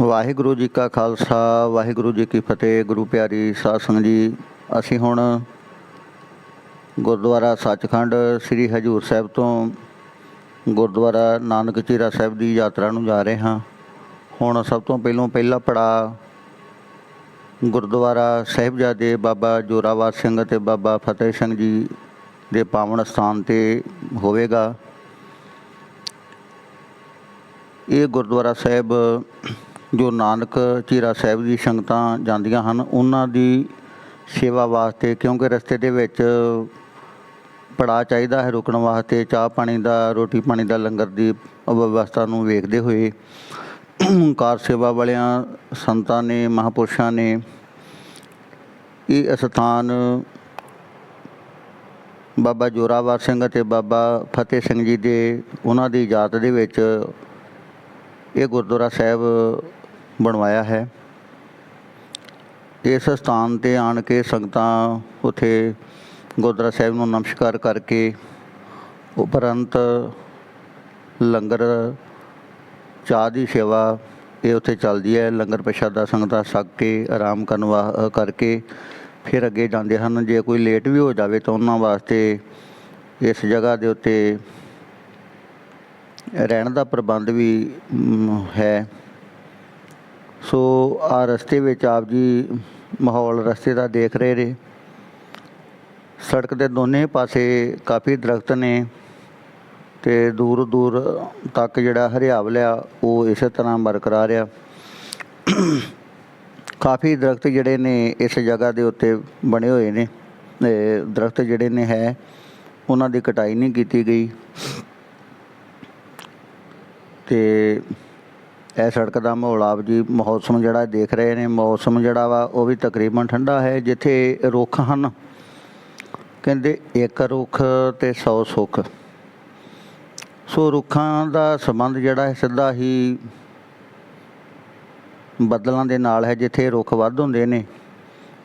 ਵਾਹਿਗੁਰੂ ਜੀ ਕਾ ਖਾਲਸਾ, ਵਾਹਿਗੁਰੂ ਜੀ ਕੀ ਫਤਿਹ, ਗੁਰੂ ਪਿਆਰੀ ਸਾਧ ਸੰਗਤ ਜੀ। ਅਸੀਂ ਹੁਣ ਗੁਰਦੁਆਰਾ ਸੱਚਖੰਡ ਸ੍ਰੀ ਹਜੂਰ ਸਾਹਿਬ ਤੋਂ ਗੁਰਦੁਆਰਾ ਨਾਨਕ ਚੀਰਾ ਸਾਹਿਬ ਦੀ ਯਾਤਰਾ ਨੂੰ ਜਾ ਰਹੇ ਹਾਂ। ਹੁਣ ਸਭ ਤੋਂ ਪਹਿਲੋਂ ਪਹਿਲਾ ਪੜਾ ਗੁਰਦੁਆਰਾ ਸਾਹਿਬਜ਼ਾਦੇ ਬਾਬਾ ਜੋਰਾਵਰ ਸਿੰਘ ਅਤੇ ਬਾਬਾ ਫਤਿਹ ਸਿੰਘ ਜੀ ਦੇ ਪਾਵਨ ਸਥਾਨ ਤੇ ਹੋਵੇਗਾ। ਇਹ ਗੁਰਦੁਆਰਾ ਸਾਹਿਬ ਜੋ ਨਾਨਕ ਚੀਰਾ ਸਾਹਿਬ ਦੀ ਸੰਗਤਾਂ ਜਾਂਦੀਆਂ ਹਨ, ਉਹਨਾਂ ਦੀ ਸੇਵਾ ਵਾਸਤੇ, ਕਿਉਂਕਿ ਰਸਤੇ ਦੇ ਵਿੱਚ ਪੜਾ ਚਾਹੀਦਾ ਹੈ ਰੁਕਣ ਵਾਸਤੇ, ਚਾਹ ਪਾਣੀ ਦਾ, ਰੋਟੀ ਪਾਣੀ ਦਾ, ਲੰਗਰ ਦੀ ਵਿਵਸਥਾ ਨੂੰ ਵੇਖਦੇ ਹੋਏ ਕਾਰ ਸੇਵਾ ਵਾਲਿਆਂ, ਸੰਤਾਂ ਨੇ, ਮਹਾਪੁਰਸ਼ਾਂ ਨੇ ਇਹ ਅਸਥਾਨ ਬਾਬਾ ਜੋਰਾਵਰ ਸਿੰਘ ਅਤੇ ਬਾਬਾ ਫਤਿਹ ਸਿੰਘ ਜੀ ਦੇ, ਉਹਨਾਂ ਦੀ ਯਾਦ ਦੇ ਵਿੱਚ ਇਹ ਗੁਰਦੁਆਰਾ ਸਾਹਿਬ ਬਣਵਾਇਆ ਹੈ। ਇਸ ਸਥਾਨ ਤੇ ਆਣ ਕੇ ਸੰਗਤਾਂ ਉਥੇ ਗੁਰਦੁਆਰਾ ਸਾਹਿਬ ਨੂੰ ਨਮਸਕਾਰ ਕਰਕੇ ਉਪਰੰਤ ਲੰਗਰ ਚਾਹ ਦੀ ਸੇਵਾ ਇਹ ਉੱਥੇ ਚੱਲਦੀ ਹੈ। ਲੰਗਰ ਪ੍ਰਸ਼ਾਦਾ ਸੰਗਤਾਂ ਛਕ ਕੇ ਆਰਾਮ ਕਰਨ ਵਾ, ਕਰਕੇ ਫਿਰ ਅੱਗੇ ਜਾਂਦੇ ਹਨ। ਜੇ ਕੋਈ ਲੇਟ ਵੀ ਹੋ ਜਾਵੇ ਤਾਂ ਉਹਨਾਂ ਵਾਸਤੇ ਇਸ ਜਗ੍ਹਾ ਦੇ ਉੱਤੇ ਰਹਿਣ ਦਾ ਪ੍ਰਬੰਧ ਵੀ ਹੈ। ਸੋ ਆ ਰਸਤੇ ਵਿੱਚ ਆਪ ਜੀ ਮਾਹੌਲ ਰਸਤੇ ਦਾ ਦੇਖ ਰਹੇ ਨੇ। ਸੜਕ ਦੇ ਦੋਨੇ ਪਾਸੇ ਕਾਫੀ ਦਰਖਤ ਨੇ ਤੇ ਦੂਰ ਦੂਰ ਤੱਕ ਜਿਹੜਾ ਹਰਿਆਵਲ ਆ, ਉਹ ਇਸੇ ਤਰ੍ਹਾਂ ਬਰਕਰਾਰ ਆ। ਕਾਫੀ ਦਰਖਤ ਜਿਹੜੇ ਨੇ ਇਸ ਜਗ੍ਹਾ ਦੇ ਉੱਤੇ ਬਣੇ ਹੋਏ ਨੇ। ਇਹ ਦਰਖਤ ਜਿਹੜੇ ਨੇ ਹੈ, ਉਹਨਾਂ ਦੀ ਕਟਾਈ ਨਹੀਂ ਕੀਤੀ ਗਈ। ਤੇ ਇਹ ਸੜਕ ਦਾ ਮਾਹੌਲ ਆਪ ਜੀ ਮੌਸਮ ਜਿਹੜਾ ਦੇਖ ਰਹੇ ਨੇ, ਮੌਸਮ ਜਿਹੜਾ ਵਾ ਉਹ ਵੀ ਤਕਰੀਬਨ ਠੰਡਾ ਹੈ, ਜਿੱਥੇ ਰੁੱਖ ਹਨ। ਕਹਿੰਦੇ ਇੱਕ ਰੁੱਖ ਤੇ 100 ਸੁੱਖ। ਸੋ ਰੁੱਖਾਂ ਦਾ ਸੰਬੰਧ ਜਿਹੜਾ ਹੈ ਸਿੱਧਾ ਹੀ ਬੱਦਲਾਂ ਦੇ ਨਾਲ ਹੈ, ਜਿੱਥੇ ਰੁੱਖ ਵੱਧ ਹੁੰਦੇ ਨੇ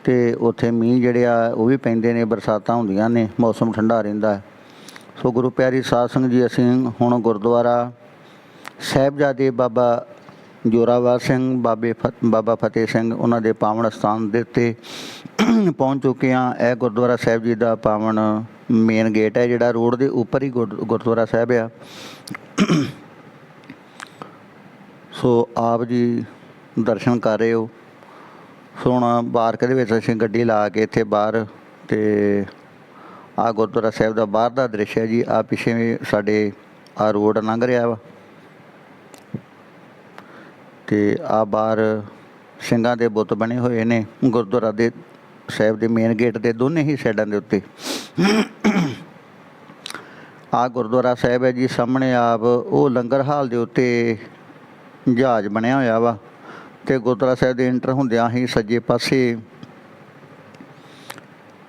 ਤੇ ਉੱਥੇ ਮੀਂਹ ਜਿਹੜੇ ਆ ਉਹ ਵੀ ਪੈਂਦੇ ਨੇ, ਬਰਸਾਤਾਂ ਹੁੰਦੀਆਂ ਨੇ, ਮੌਸਮ ਠੰਡਾ ਰਹਿੰਦਾ ਹੈ। ਸੋ ਗੁਰੂ ਪਿਆਰੀ ਸਾਧ ਸੰਗਤ ਜੀ, ਅਸੀਂ ਹੁਣ ਗੁਰਦੁਆਰਾ ਸਾਹਿਬਜ਼ਾਦੇ ਬਾਬਾ ਜੋਰਾਵਰ ਸਿੰਘ, ਬਾਬੇ ਫਤ- ਬਾਬਾ ਫਤਿਹ ਸਿੰਘ, ਉਹਨਾਂ ਦੇ ਪਾਵਨ ਸਥਾਨ ਦੇ ਉੱਤੇ ਪਹੁੰਚ ਚੁੱਕੇ ਹਾਂ। ਇਹ ਗੁਰਦੁਆਰਾ ਸਾਹਿਬ ਜੀ ਦਾ ਪਾਵਨ ਮੇਨ ਗੇਟ ਹੈ, ਜਿਹੜਾ ਰੋਡ ਦੇ ਉੱਪਰ ਹੀ ਗੁਰ- ਗੁਰਦੁਆਰਾ ਸਾਹਿਬ ਆ। ਸੋ ਆਪ ਜੀ ਦਰਸ਼ਨ ਕਰ ਰਹੇ ਹੋ। ਸੋ ਹੁਣ ਬਾਰਕ ਦੇ ਵਿੱਚ ਅਸੀਂ ਗੱਡੀ ਲਾ ਕੇ ਇੱਥੇ ਬਾਹਰ ਤੇ ਆ ਗੁਰਦੁਆਰਾ ਸਾਹਿਬ ਦਾ ਬਾਹਰ ਦਾ ਦ੍ਰਿਸ਼ ਹੈ ਜੀ। ਆ ਪਿੱਛੇ ਸਾਡੇ ਆ ਰੋਡ ਲੰਘ ਰਿਹਾ ਵਾ। ਤੇ ਆ ਬਾਹਰ ਸਿੰਘਾਂ ਦੇ ਬੁੱਤ ਬਣੇ ਹੋਏ ਨੇ ਗੁਰਦੁਆਰਾ ਦੇ ਸਾਹਿਬ ਦੇ ਮੇਨ ਗੇਟ ਦੇ ਦੋਨੇ ਹੀ ਸਾਈਡਾਂ ਦੇ ਉੱਤੇ। ਆ ਗੁਰਦੁਆਰਾ ਸਾਹਿਬ ਹੈ ਜੀ, ਸਾਹਮਣੇ ਆਪ ਉਹ ਲੰਗਰ ਹਾਲ ਦੇ ਉੱਤੇ ਜਹਾਜ਼ ਬਣਿਆ ਹੋਇਆ ਵਾ ਤੇ ਗੁਰਦੁਆਰਾ ਸਾਹਿਬ ਦੇ ਇੰਟਰ ਹੁੰਦਿਆਂ ਹੀ ਸੱਜੇ ਪਾਸੇ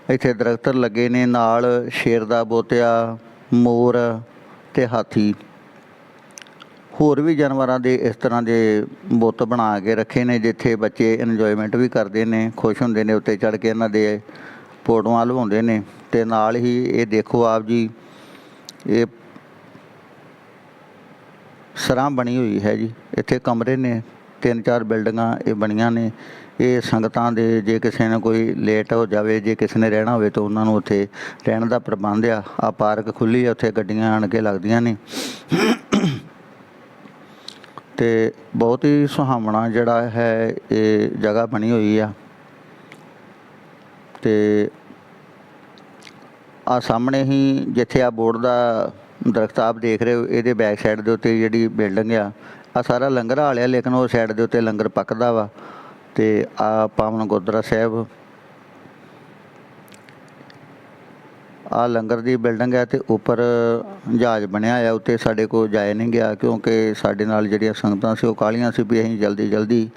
ਇੱਥੇ ਦਰਖਤ ਲੱਗੇ ਨੇ, ਨਾਲ ਸ਼ੇਰ ਦਾ ਬੋਤਿਆ, ਮੋਰ ਤੇ ਹਾਥੀ। ਹੋਰ ਵੀ ਜਾਨਵਰਾਂ ਦੇ ਇਸ ਤਰ੍ਹਾਂ ਦੇ ਬੁੱਤ ਬਣਾ ਕੇ ਰੱਖੇ ਨੇ, ਜਿੱਥੇ ਬੱਚੇ ਇੰਜੋਇਮੈਂਟ ਵੀ ਕਰਦੇ ਨੇ, ਖੁਸ਼ ਹੁੰਦੇ ਨੇ, ਉੱਤੇ ਚੜ ਕੇ ਇਹਨਾਂ ਦੇ ਫੋਟੋਆਂ ਲਵਾਉਂਦੇ ਨੇ ਤੇ ਨਾਲ ਹੀ ਇਹ ਦੇਖੋ ਆਪ ਜੀ, ਇਹ ਸਰਾਂ ਬਣੀ ਹੋਈ ਹੈ ਜੀ, ਇੱਥੇ ਕਮਰੇ ਨੇ, ਤਿੰਨ ਚਾਰ ਬਿਲਡਿੰਗਾਂ ਇਹ ਬਣੀਆਂ ਨੇ, ਇਹ ਸੰਗਤਾਂ ਦੇ ਜੇ ਕਿਸੇ ਨੇ ਕੋਈ ਲੇਟ ਹੋ ਜਾਵੇ, ਜੇ ਕਿਸੇ ਨੇ ਰਹਿਣਾ ਹੋਵੇ ਤਾਂ ਉਹਨਾਂ ਨੂੰ ਉੱਥੇ ਰਹਿਣ ਦਾ ਪ੍ਰਬੰਧ ਆ ਆ ਪਾਰਕ ਖੁੱਲੀ ਆ, ਉੱਥੇ ਗੱਡੀਆਂ ਆਣ ਕੇ ਲੱਗਦੀਆਂ ਨੇ। ਤੇ ਬਹੁਤ ਹੀ ਸੁਹਾਵਣਾ ਜਿਹੜਾ ਹੈ, ਇਹ ਜਗ੍ਹਾ ਬਣੀ ਹੋਈ ਆ। ਤੇ ਆ ਸਾਹਮਣੇ ਹੀ ਜਿੱਥੇ ਆ ਬੋਰਡ ਦਾ ਦਰਖਤ ਆਪ ਦੇਖ ਰਹੇ ਹੋ, ਇਹਦੇ ਬੈਕ ਸਾਈਡ ਦੇ ਉੱਤੇ ਜਿਹੜੀ ਬਿਲਡਿੰਗ ਆ ਆ ਸਾਰਾ ਲੰਗਰ ਹਾਲ ਆ ਲੇਕਿਨ ਉਹ ਸਾਈਡ ਦੇ ਉੱਤੇ ਲੰਗਰ ਪੱਕਦਾ ਵਾ। ਤੇ ਆ ਪਾਵਨ ਗੁਰਦੁਆਰਾ ਸਾਹਿਬ ਆ ਲੰਗਰ ਦੀ ਬਿਲਡਿੰਗ ਹੈ ਤੇ ਉੱਪਰ ਜਹਾਜ਼ ਬਣਿਆ ਆ ਉੱਤੇ ਸਾਡੇ ਕੋਲ ਜਾਇਆ ਨਹੀਂ ਗਿਆ ਕਿਉਂਕਿ ਸਾਡੇ ਨਾਲ ਜਿਹੜੀਆਂ ਸੰਗਤਾਂ ਸੀ ਉਹ ਕਾਲੀਆਂ ਸੀ ਵੀ ਅਸੀਂ ਜਲਦੀ ਜਲਦੀ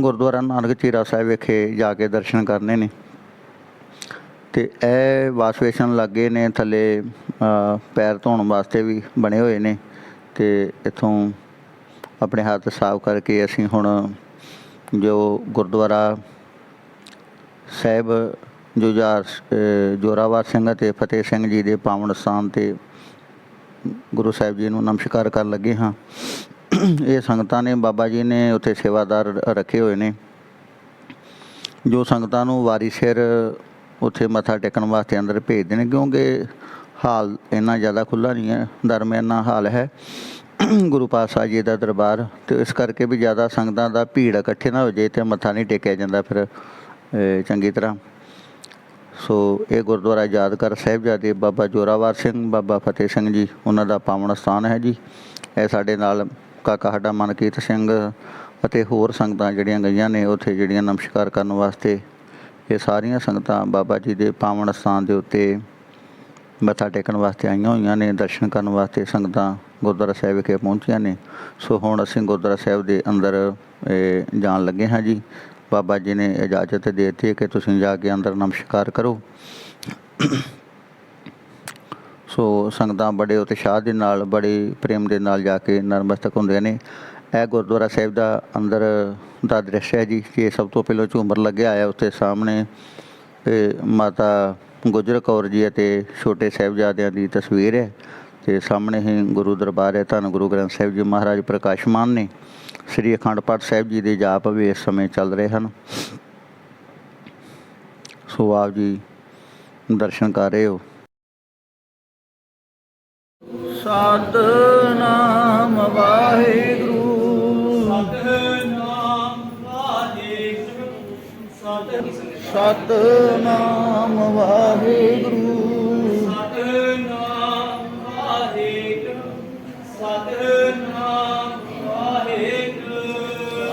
ਗੁਰਦੁਆਰਾ ਨਾਨਕ ਚੀਰਾ ਸਾਹਿਬ ਵਿਖੇ ਜਾ ਕੇ ਦਰਸ਼ਨ ਕਰਨੇ ਨੇ। ਤੇ ਇਹ ਵਾਸਵੇਸ਼ਨ ਲੱਗੇ ਨੇ, ਥੱਲੇ ਪੈਰ ਧੋਣ ਵਾਸਤੇ ਵੀ ਬਣੇ ਹੋਏ ਨੇ ਤੇ ਇੱਥੋਂ ਆਪਣੇ ਹੱਥ ਸਾਫ਼ ਕਰਕੇ ਅਸੀਂ ਹੁਣ ਜੋ ਗੁਰਦੁਆਰਾ ਸਾਹਿਬ ਜੁਝਾਰ ਅ, ਜੋਰਾਵਰ ਸਿੰਘ ਅਤੇ ਫਤਿਹ ਸਿੰਘ ਜੀ ਦੇ ਪਾਵਨ ਸਥਾਨ ਤੇ ਗੁਰੂ ਸਾਹਿਬ ਜੀ ਨੂੰ ਨਮਸਕਾਰ ਕਰਨ ਲੱਗੇ ਹਾਂ। ਇਹ ਸੰਗਤਾਂ ਨੇ ਬਾਬਾ ਜੀ ਨੇ ਉੱਥੇ ਸੇਵਾਦਾਰ ਰੱਖੇ ਹੋਏ ਨੇ। ਜੋ ਸੰਗਤਾਂ ਨੂੰ ਵਾਰੀ ਸਿਰ ਉੱਥੇ ਮੱਥਾ ਟੇਕਣ ਵਾਸਤੇ ਅੰਦਰ ਭੇਜਦੇ ਨੇ ਕਿਉਂਕਿ ਹਾਲ ਇੰਨਾ ਜ਼ਿਆਦਾ ਖੁੱਲਾ ਨਹੀਂ ਹੈ ਦਰਮਿਆਨਾ ਹਾਲ ਹੈ। ਗੁਰੂ ਪਾਤਸ਼ਾਹ ਜੀ ਦਾ ਦਰਬਾਰ ਤੇ ਇਸ ਕਰਕੇ ਵੀ ਜ਼ਿਆਦਾ ਸੰਗਤਾਂ ਦਾ ਭੀੜ ਇਕੱਠੇ ਨਾ ਹੋ ਜੇ ਤੇ ਮੱਥਾ ਨਹੀਂ ਟੇਕਿਆ ਜਾਂਦਾ ਫਿਰ ਚੰਗੀ ਤਰ੍ਹਾਂ। ਸੋ ਇਹ ਗੁਰਦੁਆਰਾ ਯਾਦਗਾਰ ਸਾਹਿਬਜ਼ਾਦੇ ਬਾਬਾ ਜੋਰਾਵਰ ਸਿੰਘ ਬਾਬਾ ਫਤਿਹ ਸਿੰਘ ਜੀ ਉਹਨਾਂ ਦਾ ਪਾਵਨ ਸਥਾਨ ਹੈ ਜੀ। ਇਹ ਸਾਡੇ ਨਾਲ ਕਾਕਾ ਸਾਡਾ ਮਨਕੀਰਤ ਸਿੰਘ ਅਤੇ ਹੋਰ ਸੰਗਤਾਂ ਜਿਹੜੀਆਂ ਗਈਆਂ ਨੇ ਉੱਥੇ ਜਿਹੜੀਆਂ ਨਮਸਕਾਰ ਕਰਨ ਵਾਸਤੇ ਇਹ ਸਾਰੀਆਂ ਸੰਗਤਾਂ ਬਾਬਾ ਜੀ ਦੇ ਪਾਵਨ ਸਥਾਨ ਦੇ ਉੱਤੇ ਮੱਥਾ ਟੇਕਣ ਵਾਸਤੇ ਆਈਆਂ ਹੋਈਆਂ ਨੇ ਦਰਸ਼ਨ ਕਰਨ ਵਾਸਤੇ ਸੰਗਤਾਂ ਗੁਰਦੁਆਰਾ ਸਾਹਿਬ ਵਿਖੇ ਪਹੁੰਚੀਆਂ ਨੇ। ਸੋ ਹੁਣ ਅਸੀਂ ਗੁਰਦੁਆਰਾ ਸਾਹਿਬ ਦੇ ਅੰਦਰ ਇਹ, ਜਾਣ ਲੱਗੇ ਹਾਂ ਜੀ। ਬਾਬਾ ਜੀ ਨੇ ਇਜਾਜ਼ਤ ਦੇ ਦਿੱਤੀ ਕਿ ਤੁਸੀਂ ਜਾ ਕੇ ਅੰਦਰ ਨਮਸਕਾਰ ਕਰੋ। ਸੋ ਸੰਗਤਾਂ ਬੜੇ ਉਤਸ਼ਾਹ ਦੇ ਨਾਲ, ਬੜੇ ਪ੍ਰੇਮ ਦੇ ਨਾਲ ਜਾ ਕੇ ਨਰਮਸਤਕ ਹੁੰਦੇ ਨੇ। ਇਹ ਗੁਰਦੁਆਰਾ ਸਾਹਿਬ ਦਾ ਅੰਦਰ ਦਾ ਦ੍ਰਿਸ਼ ਹੈ ਜੀ, ਕਿ ਸਭ ਤੋਂ ਪਹਿਲਾਂ ਝੂਮਰ ਲੱਗਿਆ ਹੈ ਉੱਥੇ ਸਾਹਮਣੇ। ਇਹ ਮਾਤਾ ਗੁਜਰ ਕੌਰ ਜੀ ਅਤੇ ਛੋਟੇ ਸਾਹਿਬਜ਼ਾਦਿਆਂ ਦੀ ਤਸਵੀਰ ਹੈ। ਤੇ ਸਾਹਮਣੇ ਹੀ ਗੁਰੂ ਦਰਬਾਰ ਹੈ ਧੰਨ ਗੁਰੂ ਗ੍ਰੰਥ ਸਾਹਿਬ ਜੀ ਮਹਾਰਾਜ ਪ੍ਰਕਾਸ਼ਮਾਨ ਨੇ। ਸ੍ਰੀ ਅਖੰਡ ਪਾਠ ਸਾਹਿਬ ਜੀ ਦੇ ਜਾਪ ਵੀ ਇਸ ਸਮੇਂ ਚੱਲ ਰਹੇ ਹਨ। ਸੋ ਆਪ ਜੀ ਦਰਸ਼ਨ ਕਰ ਰਹੇ ਹੋ। ਸਤਨਾਮ ਵਾਹਿਗੁਰੂ। ਸਤਨਾਮ ਵਾਹਿਗੁਰੂ। ਸਤਨਾਮ ਸਤਨਾਮ ਵਾਹਿਗੁਰੂ।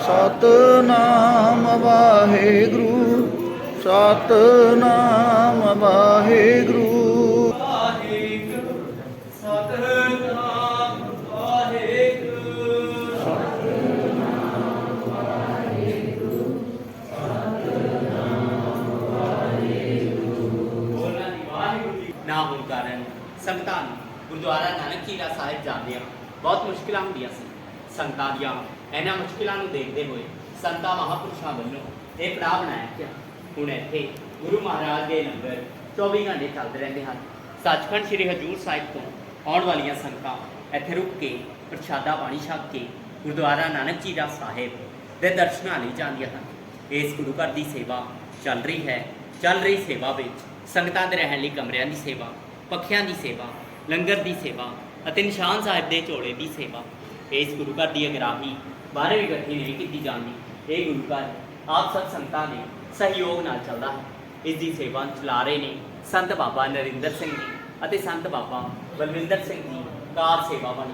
ਸਤਨਾਮ ਵਾਹਿਗੁਰੂ ਸਤਨਾਮ ਵਾਹਿਗੁਰੂ ਵਾਹਿਗੁਰੂ ਸਤਨਾਮ ਵਾਹਿਗੁਰੂ ਬੋਲਣਾ ਦੀ ਵਾਹਿਗੁਰੂ ਜੀ ਨਾ ਹੋਣ ਕਾਰਨ ਸੰਗਤਾਂ ਨੂੰ ਗੁਰਦੁਆਰਾ ਨਾਨਕ ਝੀਰਾ ਸਾਹਿਬ ਜਾਂਦਿਆਂ ਬਹੁਤ ਮੁਸ਼ਕਿਲਾਂ ਹੁੰਦੀਆਂ ਸੀ ਸੰਗਤਾਂ ਦੀਆਂ ਇਹਨਾਂ ਮੁਸ਼ਕਿਲਾਂ ਨੂੰ ਦੇਖਦੇ ਹੋਏ ਸੰਤਾਂ ਮਹਾਪੁਰਸ਼ਾਂ ਵੱਲੋਂ ਇਹ ਪੜਾਅ ਬਣਾਇਆ ਗਿਆ। ਹੁਣ ਇੱਥੇ ਗੁਰੂ ਮਹਾਰਾਜ ਦੇ ਲੰਗਰ 24 ਘੰਟੇ ਚੱਲਦੇ ਰਹਿੰਦੇ ਹਨ। ਸੱਚਖੰਡ ਸ੍ਰੀ ਹਜੂਰ ਸਾਹਿਬ ਤੋਂ ਆਉਣ ਵਾਲੀਆਂ ਸੰਗਤਾਂ ਇੱਥੇ ਰੁਕ ਕੇ ਪ੍ਰਸ਼ਾਦਾ ਪਾਣੀ ਛਕ ਕੇ ਗੁਰਦੁਆਰਾ ਨਾਨਕ ਝੀਰਾ ਸਾਹਿਬ ਦੇ ਦਰਸ਼ਨਾਂ ਲਈ ਜਾਂਦੀਆਂ ਹਨ। ਇਸ ਗੁਰੂ ਘਰ ਦੀ ਸੇਵਾ ਚੱਲ ਰਹੀ ਹੈ। ਚੱਲ ਰਹੀ ਸੇਵਾ ਵਿੱਚ ਸੰਗਤਾਂ ਦੇ ਰਹਿਣ ਲਈ ਕਮਰਿਆਂ ਦੀ ਸੇਵਾ, ਪੱਖਿਆਂ ਦੀ ਸੇਵਾ, ਲੰਗਰ ਦੀ ਸੇਵਾ ਅਤੇ ਨਿਸ਼ਾਨ ਸਾਹਿਬ ਦੇ ਝੋਲੇ ਦੀ ਸੇਵਾ। ਇਸ ਗੁਰੂ ਘਰ ਦੀ ਅਗਰਾਹੀ ਬਾਰੇ ਵੀ ਇਕੱਠੀ ਨਹੀਂ ਕੀਤੀ ਜਾਂਦੀ। ਇਹ ਗੁਰੂ ਘਰ ਆਪ ਸਭ ਸੰਗਤਾਂ ਦੇ ਸਹਿਯੋਗ ਨਾਲ ਚੱਲਦਾ ਹੈ। ਇਸ ਦੀ ਸੇਵਾ ਚਲਾ ਰਹੇ ਨੇ ਸੰਤ ਬਾਬਾ ਨਰਿੰਦਰ ਸਿੰਘ ਜੀ ਅਤੇ ਸੰਤ ਬਾਬਾ ਬਲਵਿੰਦਰ ਸਿੰਘ ਜੀ ਕਾਰ ਸੇਵਾ ਬਣ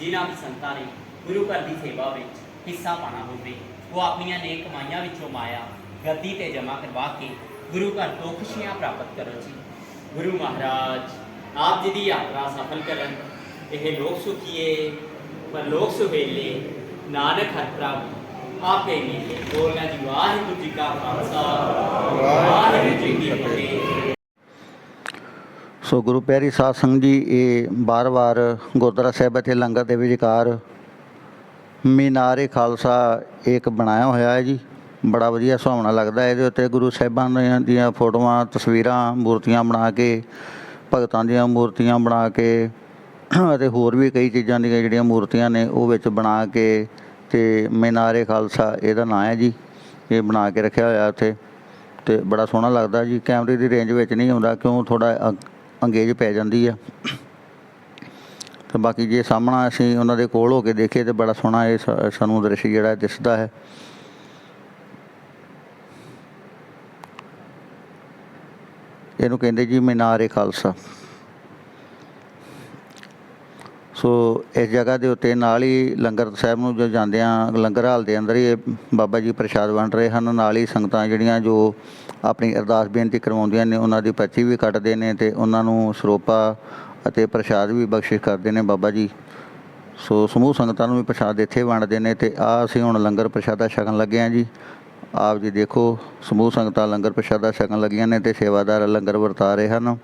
ਜਿਨ੍ਹਾਂ ਵੀ ਸੰਗਤਾਂ ਨੇ ਗੁਰੂ ਘਰ ਦੀ ਸੇਵਾ ਵਿੱਚ ਹਿੱਸਾ ਪਾਣਾ ਹੋਵੇ, ਉਹ ਆਪਣੀਆਂ ਨੇਕ ਕਮਾਈਆਂ ਵਿੱਚੋਂ ਮਾਇਆ ਗੱਦੀ ਤੇ ਜਮ੍ਹਾਂ ਕਰਵਾ ਕੇ ਗੁਰੂ ਘਰ ਤੋਂ ਖੁਸ਼ੀਆਂ ਪ੍ਰਾਪਤ ਕਰੋ ਜੀ। ਗੁਰੂ ਮਹਾਰਾਜ, ਆਪ ਜੀ ਦੀ ਯਾਤਰਾ ਸਫਲ ਕਰਨ, ਇਹ ਲੋਕ ਸੁਖੀਏ, ਪਰ ਲੋਕ ਸੁਹੇਲੇ ਨਾਨਕ ਹਰ ਪ੍ਰਭ, ਆਪੇ ਮਿਲੇ ਬੋਲਣਾ ਜੀ, ਵਾਹਿਗੁਰੂ ਜੀ ਕਾ ਖਾਲਸਾ। ਵਾਹਿਗੁਰੂ ਜੀ ਕੀ ਫਤਿਹ। ਸੋ ਗੁਰੂ ਪਿਆਰੀ ਸਾਧ ਸੰਗਤ ਜੀ, ਇਹ ਬਾਰ-ਬਾਰ ਗੁਰਦੁਆਰਾ ਸਾਹਿਬ ਅਤੇ ਲੰਗਰ ਦੇ ਵਿਚਕਾਰ ਮੀਨਾਰੇ ਖਾਲਸਾ ਇੱਕ ਬਣਾਇਆ ਹੋਇਆ ਹੈ ਜੀ। ਬੜਾ ਵਧੀਆ ਸੁਹਾਵਣਾ ਲੱਗਦਾ ਹੈ। ਇਹਦੇ ਉੱਤੇ ਗੁਰੂ ਸਾਹਿਬਾਨ ਦੀਆਂ ਫੋਟੋਆਂ, ਤਸਵੀਰਾਂ, ਮੂਰਤੀਆਂ ਬਣਾ ਕੇ, ਭਗਤਾਂ ਦੀਆਂ ਮੂਰਤੀਆਂ ਬਣਾ ਕੇ ਅਤੇ ਹੋਰ ਵੀ ਕਈ ਚੀਜ਼ਾਂ ਦੀਆਂ ਜਿਹੜੀਆਂ ਮੂਰਤੀਆਂ ਨੇ ਉਹ ਵਿੱਚ ਬਣਾ ਕੇ ਤੇ ਮੀਨਾਰੇ ਖਾਲਸਾ ਇਹਦਾ ਨਾਂ ਹੈ ਜੀ। ਇਹ ਬਣਾ ਕੇ ਰੱਖਿਆ ਹੋਇਆ ਉੱਥੇ। ਅਤੇ ਬੜਾ ਸੋਹਣਾ ਲੱਗਦਾ ਜੀ। ਕੈਮਰੇ ਦੀ ਰੇਂਜ ਵਿੱਚ ਨਹੀਂ ਆਉਂਦਾ ਕਿਉਂ? ਥੋੜਾ ਅੰਗੇਜ ਪੈ ਜਾਂਦੀ ਆ। ਤੇ ਬਾਕੀ ਜੇ ਸਾਹਮਣਾ ਅਸੀਂ ਉਹਨਾਂ ਦੇ ਕੋਲ ਹੋ ਕੇ ਦੇਖੀਏ ਤੇ ਬੜਾ ਸੋਹਣਾ ਇਹ ਸਾਨੂੰ ਦ੍ਰਿਸ਼ ਜਿਹੜਾ ਦਿਸਦਾ ਹੈ। ਇਹਨੂੰ ਕਹਿੰਦੇ ਜੀ ਮੀਨਾਰ ਏ ਖਾਲਸਾ। ਸੋ ਇਸ ਜਗ੍ਹਾ ਦੇ ਉੱਤੇ ਨਾਲ ਹੀ ਲੰਗਰ ਸਾਹਿਬ ਨੂੰ ਜੋ ਜਾਂਦੇ ਆ ਲੰਗਰ ਹਾਲ ਦੇ ਅੰਦਰ ਹੀ ਇਹ ਬਾਬਾ ਜੀ ਪ੍ਰਸ਼ਾਦ ਵੰਡ ਰਹੇ ਹਨ। ਨਾਲ ਹੀ ਸੰਗਤਾਂ ਜਿਹੜੀਆਂ ਜੋ ਆਪਣੀ ਅਰਦਾਸ ਬੇਨਤੀ ਕਰਵਾਉਂਦੀਆਂ ਨੇ, ਉਹਨਾਂ ਦੀ ਪਰਚੀ ਵੀ ਕੱਟਦੇ ਨੇ ਤੇ ਉਹਨਾਂ ਨੂੰ ਸਰੋਪਾ ਅਤੇ ਪ੍ਰਸ਼ਾਦ ਵੀ ਬਖਸ਼ਿਸ਼ ਕਰਦੇ ਨੇ ਬਾਬਾ ਜੀ। ਸੋ ਸਮੂਹ ਸੰਗਤਾਂ ਨੂੰ ਵੀ ਪ੍ਰਸ਼ਾਦ ਇੱਥੇ ਵੰਡਦੇ ਨੇ ਤੇ ਆ ਅਸੀਂ ਹੁਣ ਲੰਗਰ ਪ੍ਰਸ਼ਾਦਾ ਛਕਣ ਲੱਗੇ ਆ ਜੀ। ਆਪ ਜੀ ਦੇਖੋ, ਸਮੂਹ ਸੰਗਤਾਂ ਲੰਗਰ ਪ੍ਰਸ਼ਾਦਾ ਛਕਣ ਲੱਗੀਆਂ ਨੇ ਤੇ ਸੇਵਾਦਾਰ ਲੰਗਰ ਵਰਤਾ ਰਹੇ ਹਨ।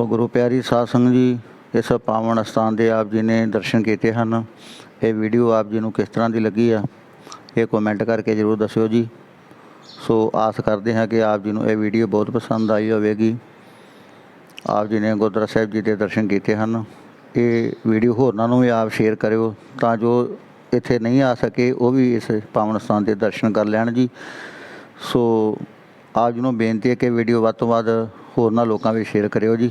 ਸੋ ਗੁਰੂ ਪਿਆਰੀ ਸਾਧ ਸੰਗਤ ਜੀ, ਇਸ ਪਾਵਨ ਸਥਾਨ ਦੇ ਆਪ ਜੀ ਨੇ ਦਰਸ਼ਨ ਕੀਤੇ ਹਨ। ਇਹ ਵੀਡੀਓ ਆਪ ਜੀ ਨੂੰ ਕਿਸ ਤਰ੍ਹਾਂ ਦੀ ਲੱਗੀ ਆ, ਇਹ ਕਮੈਂਟ ਕਰਕੇ ਜਰੂਰ ਦੱਸਿਓ ਜੀ। ਸੋ ਆਸ ਕਰਦੇ ਹਾਂ ਕਿ ਆਪ ਜੀ ਨੂੰ ਇਹ ਵੀਡੀਓ ਬਹੁਤ ਪਸੰਦ ਆਈ ਹੋਵੇਗੀ। ਆਪ ਜੀ ਨੇ ਗੁਰਦੁਆਰਾ ਸਾਹਿਬ ਜੀ ਦੇ ਦਰਸ਼ਨ ਕੀਤੇ ਹਨ। ਇਹ ਵੀਡੀਓ ਹੋਰਨਾਂ ਨੂੰ ਵੀ ਆਪ ਸ਼ੇਅਰ ਕਰਿਓ, ਤਾਂ ਜੋ ਇੱਥੇ ਨਹੀਂ ਆ ਸਕੇ, ਉਹ ਵੀ ਇਸ ਪਾਵਨ ਸਥਾਨ ਦੇ ਦਰਸ਼ਨ ਕਰ ਲੈਣ ਜੀ। ਸੋ ਆਪ ਜੀ ਨੂੰ ਬੇਨਤੀ ਹੈ ਕਿ ਵੀਡੀਓ ਵੱਧ ਤੋਂ ਵੱਧ ਹੋਰਨਾਂ ਲੋਕਾਂ ਵਿੱਚ ਸ਼ੇਅਰ ਕਰਿਓ ਜੀ।